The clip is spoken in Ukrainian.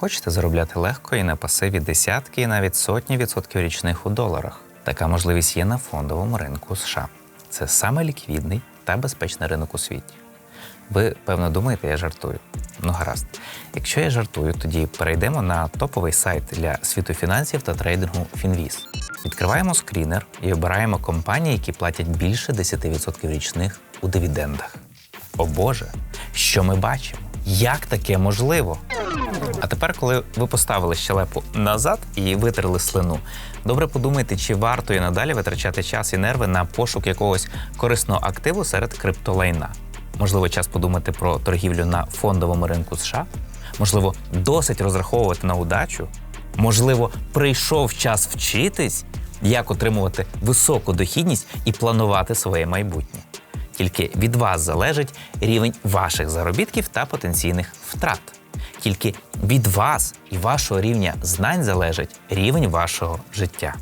Хочете заробляти легко і на пасиві десятки і навіть сотні відсотків річних у доларах. Така можливість є на фондовому ринку США. Це саме ліквідний та безпечний ринок у світі. Ви, певно, думаєте, я жартую. Ну, гаразд. Якщо я жартую, тоді перейдемо на топовий сайт для світу фінансів та трейдингу Finviz. Відкриваємо скрінер і обираємо компанії, які платять більше 10% річних у дивідендах. О Боже, що ми бачимо? Як таке можливо? А тепер, коли ви поставили щелепу назад і витерли слину, добре подумайте, чи варто і надалі витрачати час і нерви на пошук якогось корисного активу серед криптолайна. Можливо, час подумати про торгівлю на фондовому ринку США. Можливо, досить розраховувати на удачу. Можливо, прийшов час вчитись, як отримувати високу дохідність і планувати своє майбутнє. Тільки від вас залежить рівень ваших заробітків та потенційних втрат. Тільки від вас і вашого рівня знань залежить рівень вашого життя.